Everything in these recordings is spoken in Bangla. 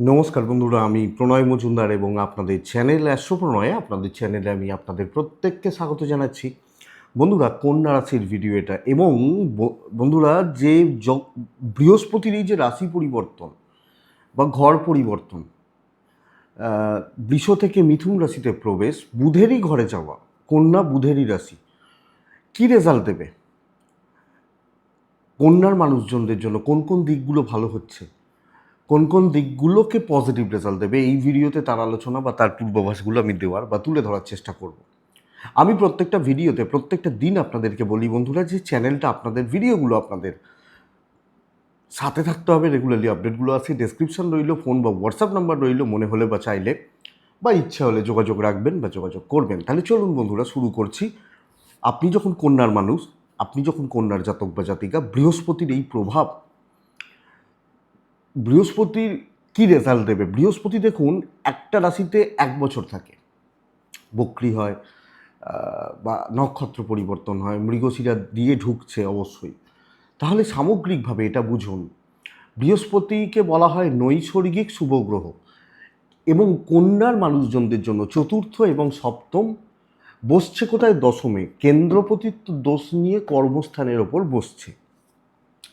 নমস্কার বন্ধুরা, আমি প্রণয় মজুমদার এবং আপনাদের চ্যানেল অ্যাস্ট্রো প্রণয়ে আপনাদের চ্যানেলে আমি আপনাদের প্রত্যেককে স্বাগত জানাচ্ছি। বন্ধুরা, কন্যা রাশির ভিডিও এটা এবং বন্ধুরা, যে বৃহস্পতির এই যে রাশি পরিবর্তন বা ঘর পরিবর্তন বৃষ থেকে মিথুন রাশিতে প্রবেশ, বুধেরই ঘরে যাওয়া, কন্যা বুধেরই রাশি, কি রেজাল্ট দেবে? কন্যার মানুষজনদের জন্য কোন কোন দিকগুলো ভালো হচ্ছে? কোন কোন দিকগুলোকে পজিটিভ রেজাল্ট দেবে এই ভিডিওতে তার আলোচনা বা তার পূর্বাভাসগুলো আমি দেওয়ার বা তুলে ধরার চেষ্টা করব। আমি প্রত্যেকটা ভিডিওতে, প্রত্যেকটা দিন আপনাদেরকে বলি বন্ধুরা যে চ্যানেলটা আপনাদের, ভিডিওগুলো আপনাদের সাথে থাকতে হবে। রেগুলারলি আপডেটগুলো আছে ডেসক্রিপশন রইল ফোন বা হোয়াটসঅ্যাপ নাম্বার রইল, মনে হলে বা চাইলে বা ইচ্ছা হলে যোগাযোগ রাখবেন বা যোগাযোগ করবেন। তাহলে চলুন বন্ধুরা, শুরু করছি। আপনি যখন কন্যার মানুষ, আপনি যখন কন্যার জাতক বা জাতিকা, বৃহস্পতির এই প্রভাব বৃহস্পতির কি রেজাল্ট দেবে? বৃহস্পতি দেখুন, একটা রাশিতে এক বছর থাকে। বক্রি হয় বা নক্ষত্র পরিবর্তন হয়, মৃগশিরা দিয়ে ঢুকছে অবশ্যই। তাহলে সামগ্রিকভাবে এটা বুঝুন, বৃহস্পতিকে বলা হয় নৈসর্গিক শুভগ্রহ এবং কন্যার মানুষজনদের জন্য চতুর্থ এবং সপ্তম বসছে কোথায়? দশমে। কেন্দ্রপতিত্ব দোষ নিয়ে কর্মস্থানের ওপর বসছে।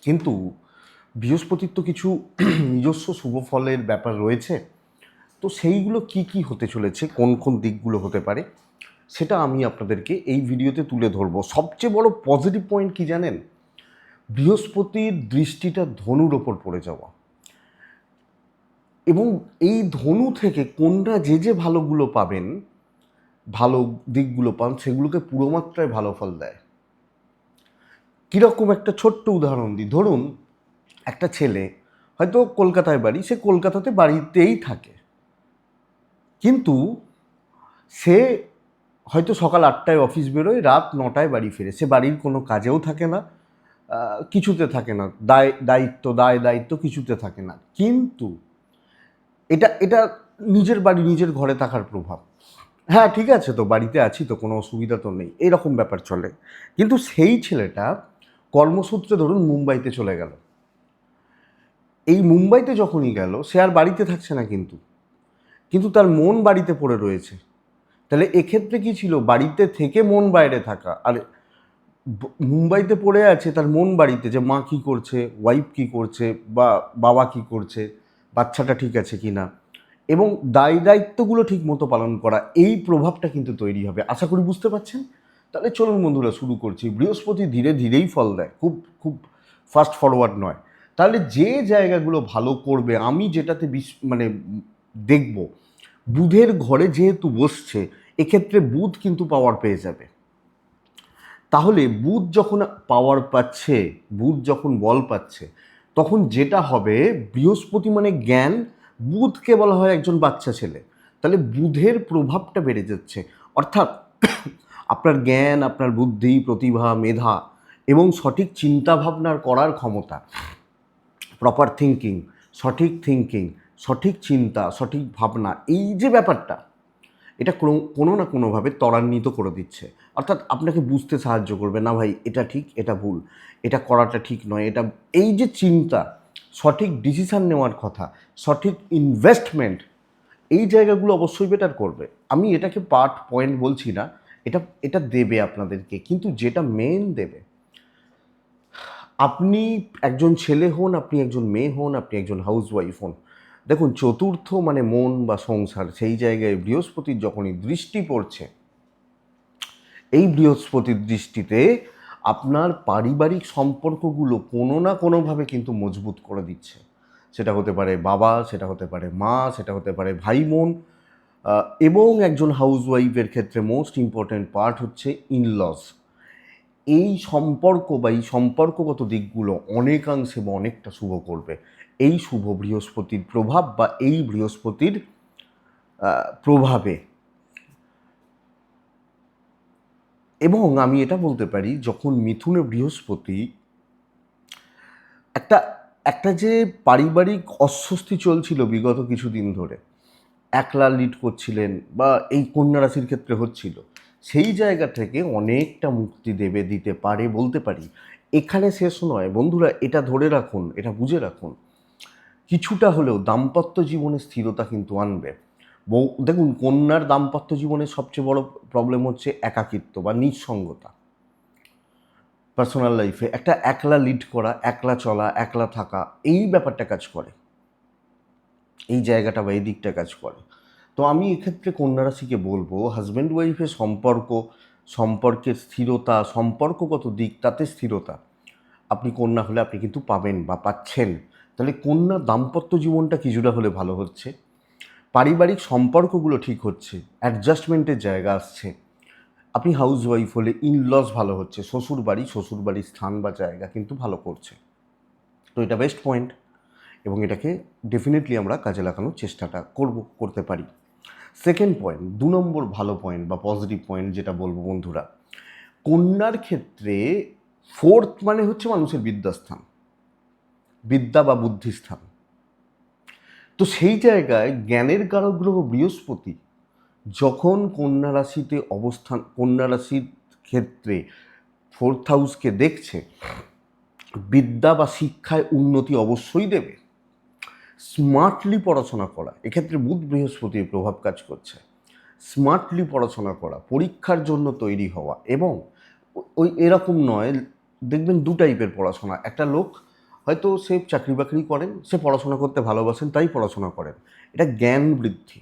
কিন্তু বৃহস্পতির তো কিছু নিজস্ব শুভ ফলের ব্যাপার রয়েছে। তো সেইগুলো কি কি হতে চলেছে? কোন কোন দিকগুলো হতে পারে? সেটা আমি আপনাদেরকে এই ভিডিওতে তুলে ধরবো। সবচেয়ে বড় পজিটিভ পয়েন্ট কি জানেন? বৃহস্পতির দৃষ্টিটা ধনুর ওপর পড়ে যাওয়া। এবং এই ধনু থেকে কোনটা যে যে ভালোগুলো পাবেন, ভালো দিকগুলো পান, সেগুলোকে পুরো মাত্রায় ভালো ফল দেয়। কীরকম একটা ছোট্ট উদাহরণ দিই। ধরুন একটা ছেলে হয়তো কলকাতায় বাড়ি, সে কলকাতাতে বাড়িতেই থাকে। কিন্তু সে হয়তো সকাল আটটায় অফিস বেরোয়, রাত নটায় বাড়ি ফেরে। সে বাড়ির কোনো কাজেও থাকে না কিছুতে থাকে না। দায়, দায়িত্ব দায়, দায়িত্ব কিছুতে থাকে না। কিন্তু এটা এটা নিজের বাড়ি, নিজের ঘরে থাকার প্রভাব। হ্যাঁ ঠিক আছে তো, বাড়িতে আছি তো, কোনো অসুবিধা তো নেই, এরকম ব্যাপার চলে। কিন্তু সেই ছেলেটা কর্মসূত্রে ধরুন মুম্বাইতে চলে গেল। এই মুম্বাইতে যখনই গেল, সে আর বাড়িতে থাকছে না কিন্তু। কিন্তু তার মন বাড়িতে পড়ে রয়েছে। তাহলে এক্ষেত্রে কি ছিল? বাড়িতে থেকে মন বাইরে থাকা। আর মুম্বাইতে পড়ে আছে তার মন বাড়িতে যে মা কি করছে ওয়াইফ কি করছে, বা বাবা কি করছে, বাচ্চাটা ঠিক আছে কি না? এবং দায় দায়িত্বগুলো ঠিক মতো পালন করা, এই প্রভাবটা কিন্তু তৈরি হবে। আশা করি বুঝতে পারছেন? তাহলে চলুন বন্ধুরা, শুরু করছি। বৃহস্পতি ধীরে ধীরেই ফল দেয়। খুব খুব ফাস্ট ফরওয়ার্ড নয়। তাহলে যে জায়গাগুলো ভালো করবে, আমি যেটাতে বিশ- মানে দেখব, বুধের ঘরে যেহেতু বসছে, এক্ষেত্রে বুধ কিন্তু পাওয়ার পেয়ে যাবে। তাহলে বুধ যখন পাওয়ার পাচ্ছে, বুধ যখন বল পাচ্ছে, তখন যেটা হবে, বৃহস্পতি মানে জ্ঞান, বুধকে বলা হয় একজন বাচ্চা ছেলে। তাহলে বুধের প্রভাবটা বেড়ে যাচ্ছে। অর্থাৎ আপনার জ্ঞান, আপনার বুদ্ধি, প্রতিভা, মেধা এবং সঠিক চিন্তাভাবনার করার ক্ষমতা। প্রপার থিঙ্কিং সঠিক থিঙ্কিং সঠিক চিন্তা, সঠিক ভাবনা, এই যে ব্যাপারটা, এটা কোনো না কোনোভাবে ত্বরান্বিত করে দিচ্ছে। অর্থাৎ আপনাকে বুঝতে সাহায্য করবে, না ভাই, এটা ঠিক, এটা ভুল, এটা করাটা ঠিক নয়, এটা এই যে চিন্তা, সঠিক ডিসিশান নেওয়ার কথা, সঠিক ইনভেস্টমেন্ট এই জায়গাগুলো অবশ্যই বেটার করবে। আমি এটাকে পার্ট পয়েন্ট বলছি না, এটা এটা দেবে আপনাদেরকে, কিন্তু যেটা মেন দেবে আপনি একজন ছেলে হন, আপনি একজন মেয়ে হন, আপনি একজন হাউসওয়াইফ হন। দেখুন, চতুর্থ মানে মন বা সংসার, সেই জায়গায় বৃহস্পতির যখনই দৃষ্টি পড়ছে, এই বৃহস্পতির দৃষ্টিতে আপনার পারিবারিক সম্পর্কগুলো কোনো না কোনোভাবে কিন্তু মজবুত করে দিচ্ছে। সেটা হতে পারে বাবা, সেটা হতে পারে মা, সেটা হতে পারে ভাই বোন এবং একজন হাউসওয়াইফের ক্ষেত্রে মোস্ট ইম্পর্ট্যান্ট পার্ট হচ্ছে ইনলস এই সম্পর্ক বা এই সম্পর্কগত দিকগুলো অনেকাংশে বা অনেকটা শুভ করবে। এই শুভ বৃহস্পতির প্রভাব বা এই বৃহস্পতির প্রভাবে। এবং আমি এটা বলতে পারি, যখন মিথুনে বৃহস্পতি একটা একটা যে পারিবারিক অস্বস্তি চলছিল বিগত কিছুদিন ধরে, একলা লিড করছিলেন বা এই কন্যা রাশির ক্ষেত্রে হচ্ছিল সেই জায়গা থেকে অনেকটা মুক্তি দেবে, দিতে পারে, বলতে পারি। এখানে শেষ নয়। বন্ধুরা, এটা ধরে রাখুন, এটা বুঝে রাখুন। কিছুটা হলেও দাম্পত্য জীবনে স্থিরতা কিন্তু আনবে। বউ, দেখুন, কন্যার দাম্পত্য জীবনের সবচেয়ে বড় প্রবলেম হচ্ছে একাকিত্ব বা নিঃসঙ্গতা। পার্সোনাল লাইফে একটা একলা লিড করা, একলা চলা, একলা থাকা, এই ব্যাপারটা কাজ করে। এই জায়গাটা বা এই দিকটা কাজ করে। তো আমি এক্ষেত্রে কন্যা রাশিকে বলব হাজব্যান্ড ওয়াইফের সম্পর্ক, সম্পর্কের স্থিরতা, সম্পর্কগত দিক, তাতে স্থিরতা। আপনি কন্যা হলে আপনি কিন্তু পাবেন বা পাচ্ছেন। তাহলে কন্যা দাম্পত্য জীবনটা কিছুটা হলে ভালো হচ্ছে। পারিবারিক সম্পর্কগুলো ঠিক হচ্ছে অ্যাডজাস্টমেন্টের জায়গা আসছে। আপনি হাউস ওয়াইফ হলে ইন লস ভালো হচ্ছে শ্বশুর বাড়ি শ্বশুর বাড়ির স্থান বা জায়গা কিন্তু ভালো করছে। তো এটা বেস্ট পয়েন্ট এবং এটাকে ডেফিনেটলি আমরা কাজে লাগানোর চেষ্টাটা করব, করতে পারি। সেকেন্ড পয়েন্ট দু নম্বর ভালো পয়েন্ট বা পজিটিভ পয়েন্ট যেটা বলব বন্ধুরা, কন্যার ক্ষেত্রে ফোর্থ মানে হচ্ছে মানুষের বিদ্যাস্থান, বিদ্যা বা বুদ্ধিস্থান। তো সেই জায়গায় জ্ঞানের কারক গ্রহ বৃহস্পতি যখন কন্যা রাশিতে অবস্থান, কন্যা রাশির ক্ষেত্রে ফোর্থ হাউসকে দেখছে, বিদ্যা বা শিক্ষায় উন্নতি অবশ্যই দেবে। স্মার্টলি পড়াশোনা করা, এক্ষেত্রে বুধ, বৃহস্পতির প্রভাব কাজ করছে। স্মার্টলি পড়াশোনা করা, পরীক্ষার জন্য তৈরি হওয়া এবং ওই এরকম নয়, দেখবেন দু টাইপের পড়াশোনা। একটা লোক হয়তো সে চাকরি বাকরি করেন, সে পড়াশোনা করতে ভালোবাসেন, তাই পড়াশোনা করেন। এটা জ্ঞান বৃদ্ধি।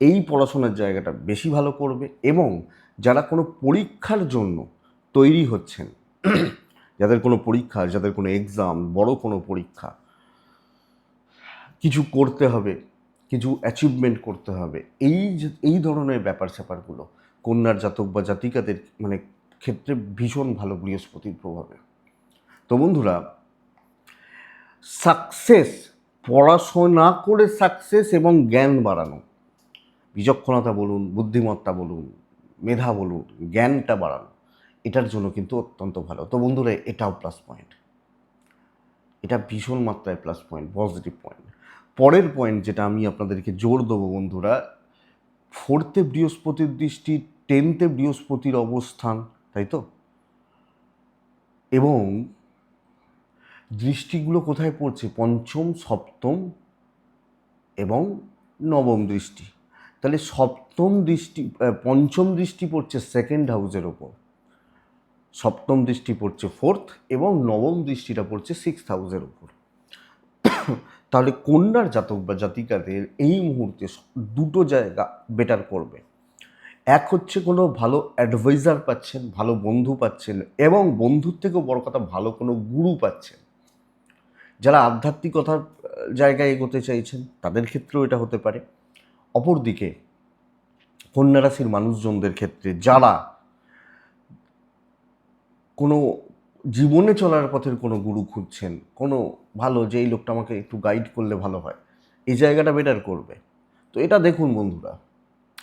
এই পড়াশোনার জায়গাটা বেশি ভালো করবে এবং যারা কোনো পরীক্ষার জন্য তৈরি হচ্ছেন, যাদের কোনো পরীক্ষা, যাদের কোনো এক্সাম বড় কোনো পরীক্ষা কিছু করতে হবে, কিছু অ্যাচিভমেন্ট করতে হবে। এই এই ধরনের ব্যাপার স্যাপারগুলো কন্যার জাতক বা জাতিকাদের মানে ক্ষেত্রে ভীষণ ভালো বৃহস্পতির প্রভাবে। তো বন্ধুরা সাকসেস পড়াশোনা করে সাকসেস এবং জ্ঞান বাড়ানো। বিচক্ষণতা বলুন, বুদ্ধিমত্তা বলুন, মেধা বলুন, জ্ঞানটা বাড়ানো, এটার জন্য কিন্তু অত্যন্ত ভালো। তো বন্ধুরা, এটাও প্লাস পয়েন্ট এটা ভীষণ মাত্রায় প্লাস পয়েন্ট পজিটিভ পয়েন্ট পরের পয়েন্ট যেটা আমি আপনাদেরকে জোর দেবো বন্ধুরা ফোর্থে বৃহস্পতির দৃষ্টি টেনথে বৃহস্পতির অবস্থান, তাই তো? এবং দৃষ্টিগুলো কোথায় পড়ছে? পঞ্চম, সপ্তম এবং নবম দৃষ্টি। তাহলে সপ্তম দৃষ্টি পঞ্চম দৃষ্টি পড়ছে সেকেন্ড হাউসের ওপর। সপ্তম দৃষ্টি পড়ছে ফোর্থ এবং নবম দৃষ্টিটা পড়ছে সিক্স হাউসের ওপর। তাহলে কন্যার জাতক বা জাতিকাদের এই মুহূর্তে দুটো জায়গা বেটার করবে। এক হচ্ছে কোনো ভালো অ্যাডভাইজার পাচ্ছেন, ভালো বন্ধু পাচ্ছেন এবং বন্ধুর থেকেও বড় কথা ভালো কোনো গুরু পাচ্ছেন। যারা আধ্যাত্মিকতার জায়গায় এগোতে চাইছেন, তাদের ক্ষেত্রেও এটা হতে পারে। অপরদিকে কন্যা রাশির মানুষজনদের ক্ষেত্রে যারা কোনো জীবনে চলার পথের কোনো গুরু খুঁজছেন? কোনো ভালো যে এই লোকটা আমাকে একটু গাইড করলে ভালো হয়। এই জায়গাটা বেটার করবে। তো এটা দেখুন বন্ধুরা।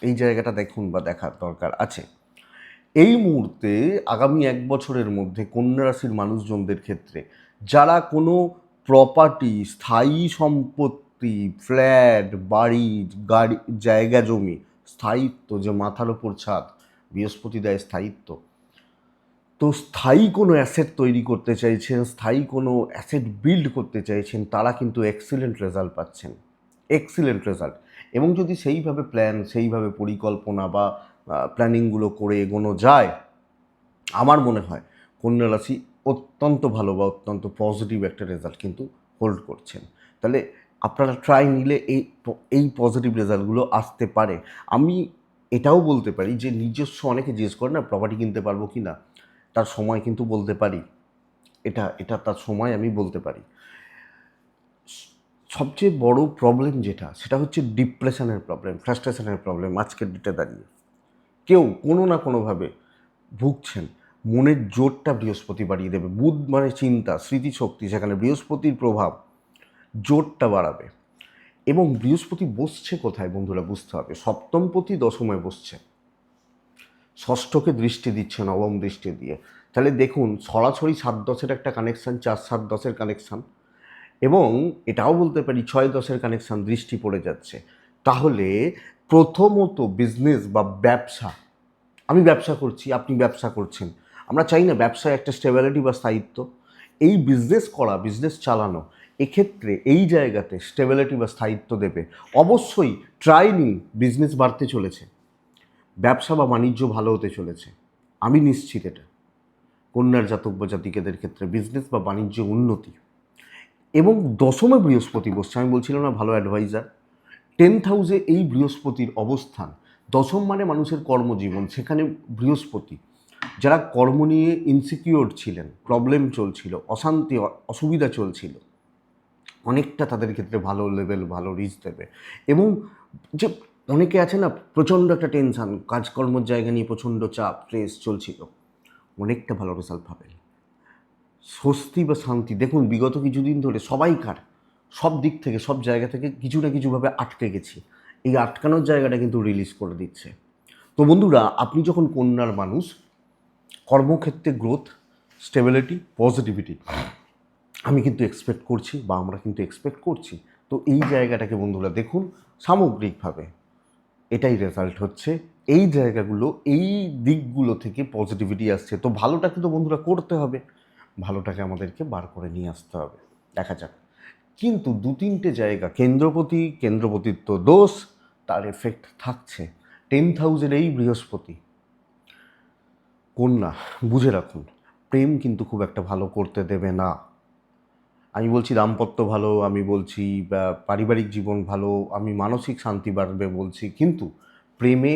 এই জায়গাটা দেখুন বা দেখার দরকার আছে। এই মুহূর্তে আগামী এক বছরের মধ্যে কন্যা রাশির মানুষজনদের ক্ষেত্রে যারা কোনো প্রপার্টি স্থায়ী সম্পত্তি ফ্ল্যাট বাড়ি, গাড়ি, জায়গা, জমি, স্থায়িত্ব, যে মাথার ওপর ছাদ বৃহস্পতি দেয় স্থায়িত্ব তো স্থায়ী কোনো অ্যাসেট তৈরি করতে চাইছেন, স্থায়ী কোনো অ্যাসেট বিল্ড করতে চাইছেন, তারা কিন্তু এক্সিলেন্ট রেজাল্ট পাচ্ছেন। এক্সিলেন্ট রেজাল্ট এবং যদি সেইভাবে প্ল্যান সেইভাবে পরিকল্পনা বা প্ল্যানিংগুলো করে এগোনো যায়, আমার মনে হয় কন্যা রাশি অত্যন্ত ভালো বা অত্যন্ত পজিটিভ একটা রেজাল্ট কিন্তু হোল্ড করছেন। তাহলে আপনারা ট্রাই নিলে এই এই পজিটিভ রেজাল্টগুলো আসতে পারে। আমি এটাও বলতে পারি যে নিজস্ব অনেকে জিজ্ঞেস করে, না প্রপার্টি কিনতে পারব কি না? তার সময় কিন্তু বলতে পারি। এটা এটা তার সময় আমি বলতে পারি। সবচেয়ে বড় প্রবলেম যেটা, সেটা হচ্ছে ডিপ্রেশনের প্রবলেম ফ্রাস্ট্রেশনের প্রবলেম আজকের ডেটে দাঁড়িয়ে। কেউ কোনো না কোনোভাবে ভুগছেন, মনের জোরটা বৃহস্পতি বাড়িয়ে দেবে। বুধ মানে চিন্তা, স্মৃতিশক্তি, সেখানে বৃহস্পতির প্রভাব জোরটা বাড়াবে। এবং বৃহস্পতি বসছে কোথায় বন্ধুরা, বুঝতে হবে। সপ্তমপতি দশমে বসছে। ষষ্ঠকে দৃষ্টি দিচ্ছে, নবম দৃষ্টি দিয়ে। তাহলে দেখুন, সরাসরি সাত দশের একটা কানেকশান চার সাত দশের কানেকশান এবং এটাও বলতে পারি ছয় দশের কানেকশান দৃষ্টি পড়ে যাচ্ছে। তাহলে প্রথমত বিজনেস বা ব্যবসা, আমি ব্যবসা করছি, আপনি ব্যবসা করছেন। আমরা চাই না ব্যবসায় একটা স্টেবিলিটি বা স্থায়িত্ব। এই বিজনেস করা বিজনেস চালানো, এক্ষেত্রে এই জায়গাতে স্টেবিলিটি বা স্থায়িত্ব দেবে। অবশ্যই ট্রাই নিন বিজনেস বাড়তে চলেছে। ব্যবসা বা বাণিজ্য ভালো হতে চলেছে। আমি নিশ্চিত এটা। কন্যার জাতক বা জাতিকেদের ক্ষেত্রে বিজনেস বা বাণিজ্য উন্নতি। এবং দশমে বৃহস্পতি বসছে। আমি বলছিলাম না, ভালো অ্যাডভাইজার টেন্থ হাউসে এই বৃহস্পতির অবস্থান। দশম মানে মানুষের কর্মজীবন, সেখানে বৃহস্পতি। যারা কর্ম নিয়ে ইনসিকিওর ছিলেন প্রবলেম চলছিল, অশান্তি, অসুবিধা চলছিল, অনেকটা তাদের ক্ষেত্রে ভালো লেভেল ভালো রিচ দেবে। এবং যে অনেকে আছে না, প্রচণ্ড একটা টেনশান কাজকর্মের জায়গা নিয়ে প্রচণ্ড চাপ স্ট্রেস চলছিল। অনেকটা ভালো রেজাল্ট পাবেন। স্বস্তি বা শান্তি, দেখুন বিগত কিছুদিন ধরে সবাইকার সব দিক থেকে, সব জায়গা থেকে কিছু না কিছুভাবে আটকে গেছি। এই আটকানোর জায়গাটা কিন্তু রিলিজ করে দিচ্ছে। তো বন্ধুরা, আপনি যখন কন্যার মানুষ, কর্মক্ষেত্রে গ্রোথ স্টেবিলিটি পজিটিভিটি আমি কিন্তু এক্সপেক্ট করছি বা আমরা কিন্তু এক্সপেক্ট করছি। তো এই জায়গাটাকে বন্ধুরা দেখুন সামগ্রিকভাবে। এটাই রেজাল্ট হচ্ছে। এই জায়গাগুলো, এই দিকগুলো থেকে পজিটিভিটি আসছে। তো ভালোটাকে তো বন্ধুরা করতে হবে। ভালোটাকে আমাদেরকে বার করে নিয়ে আসতে হবে। দেখা যাক। কিন্তু দু তিনটে জায়গা, কেন্দ্রপতি, কেন্দ্রপতিত্ব দোষ, তার এফেক্ট থাকছে। টেন থাউজেন্ড এই বৃহস্পতি, কন্যা, বুঝে রাখুন, প্রেম কিন্তু খুব একটা ভালো করতে দেবে না। আমি বলছি দাম্পত্য ভালো, আমি বলছি পারিবারিক জীবন ভালো, আমি মানসিক শান্তি বাড়বে বলছি, কিন্তু প্রেমে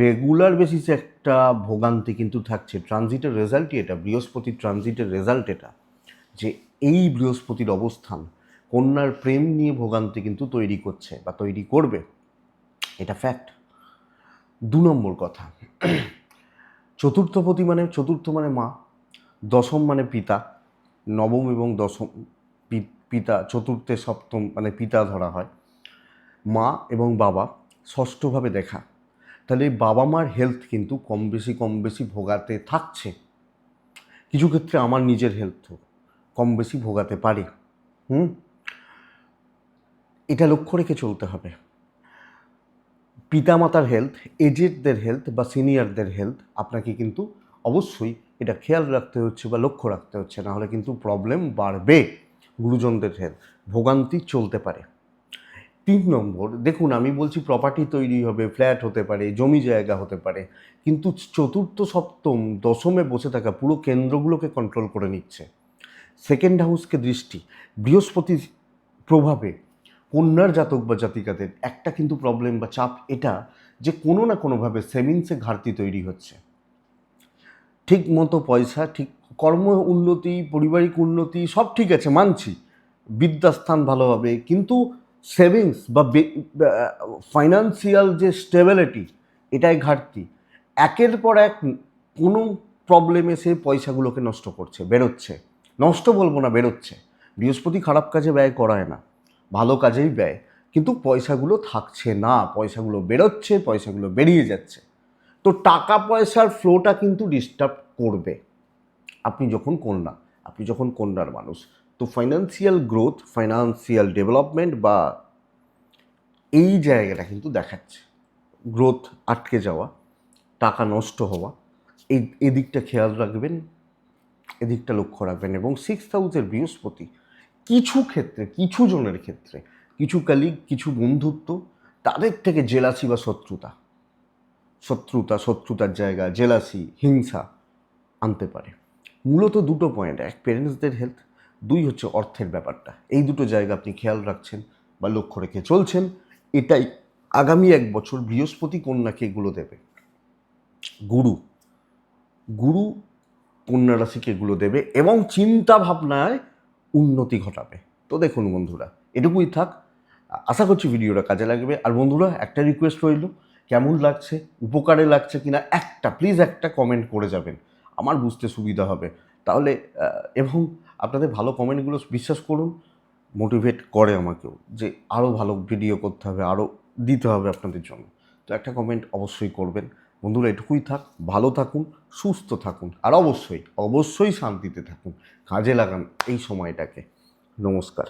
রেগুলার বেসিসে একটা ভোগান্তি কিন্তু থাকছে। ট্রানজিটের রেজাল্টই এটা, বৃহস্পতির ট্রানজিটের রেজাল্ট এটা, যে এই বৃহস্পতির অবস্থান, কন্যার প্রেম নিয়ে ভোগান্তি কিন্তু তৈরি করছে, বা তৈরি করবে, এটা ফ্যাক্ট দু নম্বর কথা চতুর্থপতি মানে চতুর্থ মানে মা, দশম মানে পিতা নবম এবং দশম পিতা, চতুর্থে সপ্তম মানে পিতা ধরা হয়। মা এবং বাবা ষষ্ঠভাবে দেখা। তাহলে বাবা মার হেলথ কিন্তু কম বেশি কম বেশি ভোগাতে থাকছে। কিছু ক্ষেত্রে আমার নিজের হেলথও কম বেশি ভোগাতে পারে। হুম? এটা লক্ষ্য রেখে চলতে হবে। পিতামাতার হেলথ এজেডদের হেলথ বা সিনিয়রদের হেলথ আপনাকে কিন্তু অবশ্যই এটা খেয়াল রাখতে হচ্ছে বা লক্ষ্য রাখতে হচ্ছে না হলে কিন্তু প্রবলেম বাড়বে গুরুজনদের ভোগান্তি চলতে পারে। তিন নম্বর, দেখুন আমি বলছি প্রপার্টি তৈরি হবে ফ্ল্যাট হতে পারে, জমি জায়গা হতে পারে, কিন্তু চতুর্থ, সপ্তম, দশমে বসে থাকা পুরো কেন্দ্রগুলোকে কন্ট্রোল করে নিচ্ছে। সেকেন্ড হাউসকে দৃষ্টি বৃহস্পতির প্রভাবে কন্যার জাতক বা জাতিকাদের একটা কিন্তু প্রবলেম বা চাপ এটা যে কোনো না কোনোভাবে সেভিংসে ঘাটতি তৈরি হচ্ছে। ঠিক মতো পয়সা, ঠিক কর্ম উন্নতি, পারিবারিক উন্নতি, সব ঠিক আছে, মানছি। বিদ্যাস্থান ভালো হবে, কিন্তু সেভিংস বা ফাইন্যান্সিয়াল যে স্টেবিলিটি এটাই ঘাটতি। একের পর এক কোনো প্রবলেমে সে পয়সাগুলোকে নষ্ট করছে, বেরোচ্ছে। নষ্ট বলব না, বেরোচ্ছে। বৃহস্পতি খারাপ কাজে ব্যয় করায় না, ভালো কাজেই ব্যয়। কিন্তু পয়সাগুলো থাকছে না, পয়সাগুলো বেরোচ্ছে, পয়সাগুলো বেরিয়ে যাচ্ছে। তো টাকা পয়সার ফ্লোটা কিন্তু ডিস্টার্ব করবে। আপনি যখন কন্যা, আপনি যখন কন্যার মানুষ, তো ফাইন্যান্সিয়াল গ্রোথ ফাইন্যান্সিয়াল ডেভেলপমেন্ট বা এই জায়গাটা কিন্তু দেখাচ্ছে। গ্রোথ আটকে যাওয়া, টাকা নষ্ট হওয়া, এই, এদিকটা খেয়াল রাখবেন, এদিকটা লক্ষ্য রাখবেন এবং সিক্স হাউসের বৃহস্পতি কিছু ক্ষেত্রে, কিছু জনের ক্ষেত্রে, কিছু কালিগ কিছু বন্ধুত্ব, তাদের থেকে জেলাসি বা শত্রুতা শত্রুতা, শত্রুতার জায়গা, জেলাসি, হিংসা আনতে পারে। মূলত দুটো পয়েন্ট এক পেরেন্টসদের হেলথ দুই হচ্ছে অর্থের ব্যাপারটা। এই দুটো জায়গা আপনি খেয়াল রাখছেন বা লক্ষ্য রেখে চলছেন। এটাই আগামী এক বছর বৃহস্পতি কন্যাকে এগুলো দেবে। গুরু গুরু কন্যা রাশিকে এগুলো দেবে এবং চিন্তা ভাবনায় উন্নতি ঘটাবে। তো দেখুন বন্ধুরা, এটুকুই থাক। আশা করছি ভিডিওটা কাজে লাগবে। আর বন্ধুরা, একটা রিকোয়েস্ট রইল। কেমন লাগছে, উপকারে লাগছে কিনা একটা প্লিজ একটা কমেন্ট করে যাবেন। আমার বুঝতে সুবিধা হবে। তাহলে এবং আপনাদের ভালো কমেন্টগুলো বিশ্বাস করুন মোটিভেট করে আমাকেও যে আরও ভালো ভিডিও করতে হবে আরও দিতে হবে আপনাদের জন্য। তো একটা কমেন্ট অবশ্যই করবেন। বন্ধুরা, এটুকুই থাক, ভালো থাকুন, সুস্থ থাকুন, আর অবশ্যই অবশ্যই শান্তিতে থাকুন, কাজে লাগান এই সময়টাকে। নমস্কার।